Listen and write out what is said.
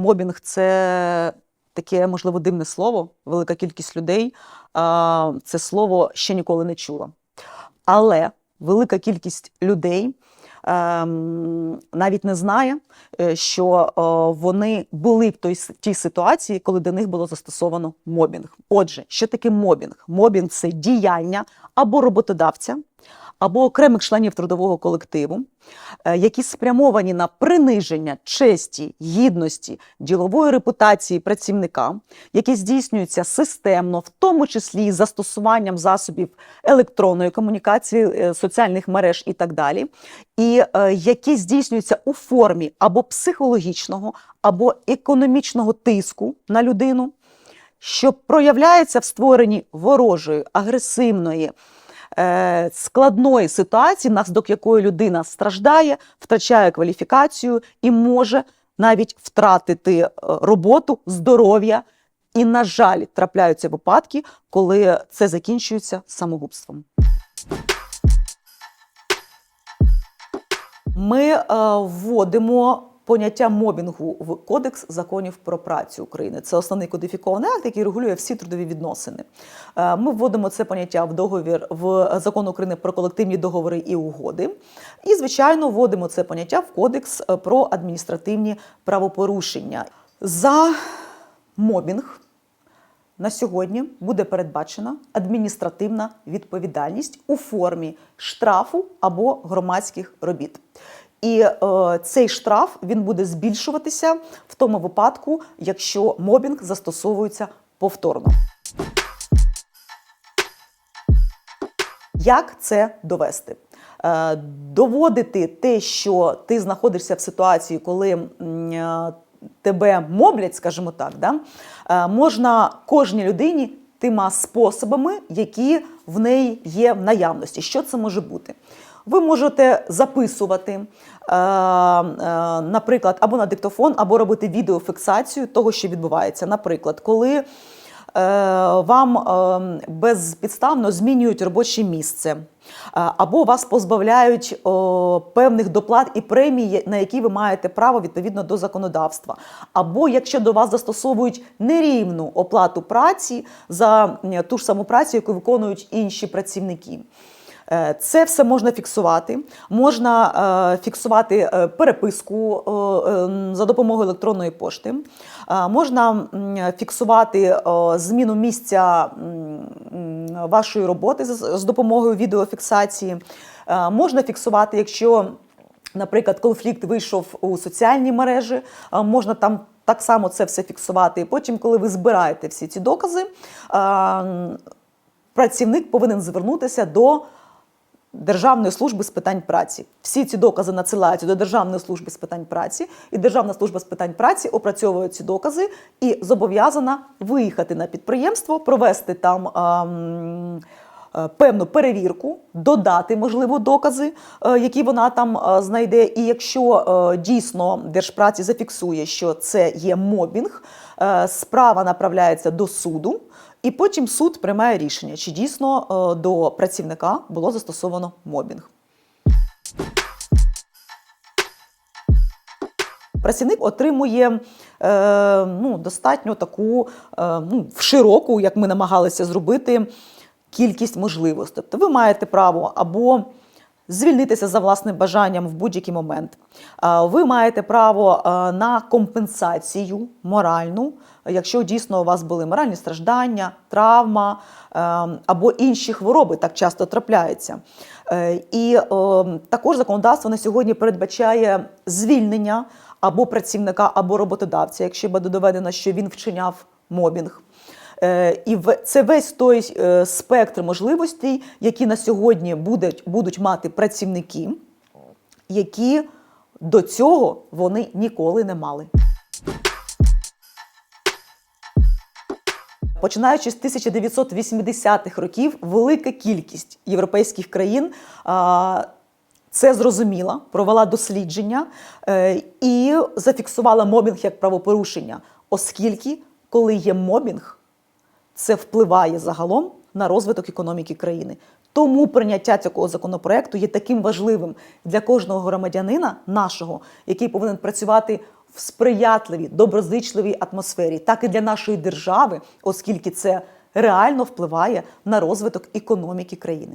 Мобінг це таке, можливо, дивне слово, велика кількість людей це слово ще ніколи не чула. Але велика кількість людей ем, навіть не знає, е, що е, вони були в той, тій ситуації, коли до них було застосовано мобінг. Отже, що таке мобінг? Мобінг це діяння або роботодавця, або окремих членів трудового колективу, е, які спрямовані на приниження честі, гідності, ділової репутації працівника, які здійснюються системно, в тому числі із застосуванням засобів електронної комунікації, е, соціальних мереж і так далі, і е, які здійснюються у формі або психологічного, або економічного тиску на людину, що проявляється в створенні ворожої, агресивної, складної ситуації, внаслідок якої людина страждає, втрачає кваліфікацію і може навіть втратити е, роботу, здоров'я. І, на жаль, трапляються випадки, коли це закінчується самогубством. Ми е, вводимо поняття мобінгу в Кодекс законів про працю України. Це основний кодифікований акт, який регулює всі трудові відносини. Е, Ми вводимо це поняття в договір в закон України про колективні договори і угоди. І, звичайно, вводимо це поняття в Кодекс е, про адміністративні правопорушення. За мобінг на сьогодні буде передбачена адміністративна відповідальність у формі штрафу або громадських робіт. І е, цей штраф він буде збільшуватися в тому випадку, якщо мобінг застосовується повторно. Як це довести? Е, Доводити те, що ти знаходишся в ситуації, коли е, тебе моблять, скажімо так, да? е, можна кожній людині тима способами, які в неї є в наявності. Що це може бути? Ви можете записувати, е, е, наприклад, або на диктофон, або робити відеофіксацію того, що відбувається. Наприклад, коли е, вам безпідставно змінюють робоче місце, або вас позбавляють певних доплат і премій, на які ви маєте право відповідно до законодавства, або якщо до вас застосовують нерівну оплату праці за ту ж саму працю, яку виконують інші працівники. Е, Це все можна фіксувати. Можна е, фіксувати е, переписку за допомогою електронної пошти. Можна фіксувати зміну місця вашої роботи з допомогою відеофіксації. Можна фіксувати, якщо Наприклад, конфлікт вийшов у соціальні мережі, можна там так само це все фіксувати. Потім, коли ви збираєте всі ці докази, працівник повинен звернутися до Державної служби з питань праці. Всі ці докази надсилаються до Державної служби з питань праці, і Державна служба з питань праці опрацьовує ці докази і зобов'язана виїхати на підприємство, провести там. а, м, е, Певну перевірку, додати, можливо, докази, е, які вона там е, знайде. І якщо дійсно держпраці зафіксує, що це є мобінг, справа направляється до суду, і потім суд приймає рішення, чи дійсно е, до працівника було застосовано мобінг. Працівник отримує е, ну, достатньо таку е, ну, широку, як ми намагалися зробити, кількість можливостей. Тобто ви маєте право або звільнитися за власним бажанням в будь-який момент. Ви маєте право на компенсацію моральну, якщо дійсно у вас були моральні страждання, травма або інші хвороби, так часто трапляються. Е, І також законодавство на сьогодні передбачає звільнення або працівника, або роботодавця, якщо буде доведено, що він вчиняв мобінг. Е, І це весь той е, спектр можливостей, які на сьогодні будуть, будуть мати працівники, які до цього вони ніколи не мали. Починаючи з 1980-х років, велика кількість європейських країн це зрозуміла, провела дослідження е, і зафіксувала мобінг як правопорушення, оскільки, коли є мобінг, це впливає загалом на розвиток економіки країни. Тому прийняття цього законопроекту є таким важливим для кожного громадянина нашого, який повинен працювати в сприятливій, доброзичливій атмосфері, так і для нашої держави, оскільки це реально впливає на розвиток економіки країни.